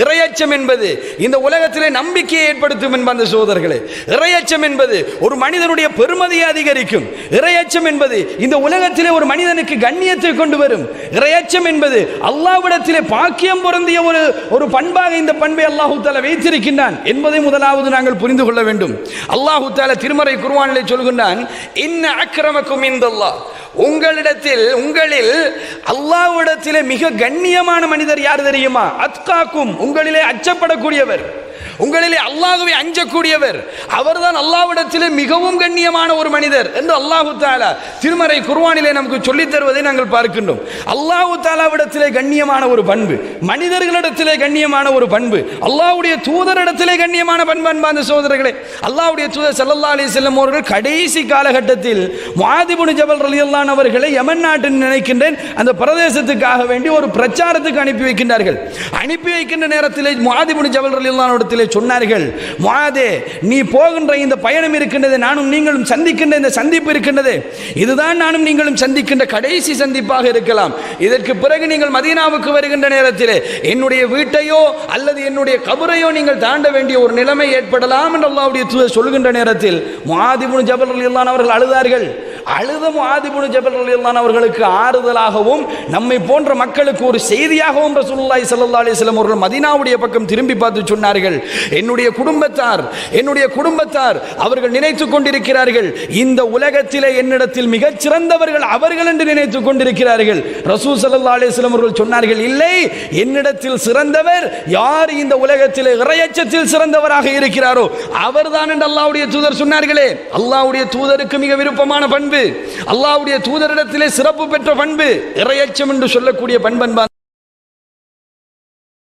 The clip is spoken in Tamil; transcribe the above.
இறையச்சம் என்பது இந்த உலகத்திலே நம்பிக்கையை ஏற்படுத்தும் என்பது சோதர்களே. இறையச்சம் என்பது ஒரு மனிதனுடைய பெருமதியை அதிகரிக்கும். இறையச்சம் என்பது இந்த உலகத்திலே ஒரு மனிதனுக்கு கண்ணியத்தை கொண்டு வரும். இறையச்சம் என்பது அல்லாவிடத்திலே பாக்கியம் பொருந்திய ஒரு ஒரு பண்பாக இந்த பண்பை அல்லாஹு தால வைத்திருக்கின்றான் என்பதை முதலாவது நாங்கள் புரிந்து கொள்ள வேண்டும். அல்லாஹு தால திருமறை குருவானிலே சொல்கின்றான் இன்ன அக்கிரமக்கும் இந்தல்லாஹ். உங்களிடத்தில் உங்களில் அல்லாவிடத்திலே மிக கண்ணியமான மனிதர் யார் தெரியுமா? அத்காக்கும் உங்களிலே அச்சப்படக்கூடியவர். உங்களிலே அல்லாஹுவை அஞ்சக்கூடியவர். அவர்தான் அல்லாவிடத்திலே மிகவும் கண்ணியமான ஒரு மனிதர் என்று அல்லாஹு தாலா திருமறை குர்வானிலே நமக்கு சொல்லித் தருவதை நாங்கள் பார்க்கின்றோம். அல்லாஹு தாலாவிடத்திலே கண்ணியமான ஒரு பண்பு மனிதர்களிடத்திலே கண்ணியமான ஒரு பண்பு அல்லாவுடைய தூதரிடத்திலே கண்ணியமான பண்பு அன்பார்ந்த சோதரர்களே அல்லாவுடைய தூதர் ஸல்லல்லாஹு அலி வஸல்லம் அவர்கள் கடைசி காலகட்டத்தில் மாதிபுனு ஜபல் ரலியல்லான் அவர்களை யமன் நாட்டின் நினைக்கின்றேன். அந்த பிரதேசத்துக்காக வேண்டி ஒரு பிரச்சாரத்துக்கு அனுப்பி வைக்கின்றார்கள். அனுப்பி வைக்கின்ற நேரத்தில் மாதிபுனு ஜபல் ரலியல்லானோட இடத்திலே சொன்னார்கள் மாதே நீ போகின்ற இந்த பயணம் இருக்கின்றது நானும் நீங்களும் சந்திக்கின்ற இந்த சந்திப்பு இருக்கின்றது. இதுதான் நானும் நீங்களும் சந்திக்கின்ற கடைசி சந்திப்பாக இருக்கலாம். இதற்கு பிறகு நீங்கள் மதீனாவுக்கு வருகின்ற நேரத்திலே என்னுடைய வீட்டையோ அல்லது என்னுடைய கபரையோ நீங்கள் தாண்ட வேண்டிய ஒரு நிலைமை ஏற்படலாம் என்று அல்லாவுடைய சொல்கின்ற நேரத்தில் முஆதிபுன் ஜபல் அவர்கள் அழுதார்கள். அழுத மாதிபுனு ஜபல் அவர்களுக்கு ஆறுதலாகவும் நம்மை போன்ற மக்களுக்கு ஒரு செய்தியாகவும் ரசூலுல்லாஹி சல்லா அலைஹி அவர்கள் மதினாவுடைய பக்கம் திரும்பி பார்த்து சொன்னார்கள். என்னுடைய குடும்பத்தார் என்னுடைய குடும்பத்தார் அவர்கள் நினைத்துக் கொண்டிருக்கிறார்கள். இந்த உலகத்திலே என்னிடத்தில் மிகச் சிறந்தவர்கள் அவர்கள் என்று நினைத்துக் கொண்டிருக்கிறார்கள். ரசூல் சல்லா அலைஹி அவர்கள் சொன்னார்கள் இல்லை என்னிடத்தில் சிறந்தவர் யார் இந்த உலகத்தில் இறையச்சத்தில் சிறந்தவராக இருக்கிறாரோ அவர்தான் என்று அல்லாவுடைய தூதர் சொன்னார்களே. அல்லாவுடைய தூதருக்கு மிக விருப்பமான பண்பு அல்லாஹ்வுடைய தூதரிடத்திலே சிறப்பு பெற்ற பண்பு. இறையச்சம் என்று சொல்லக்கூடிய பண்பன்பா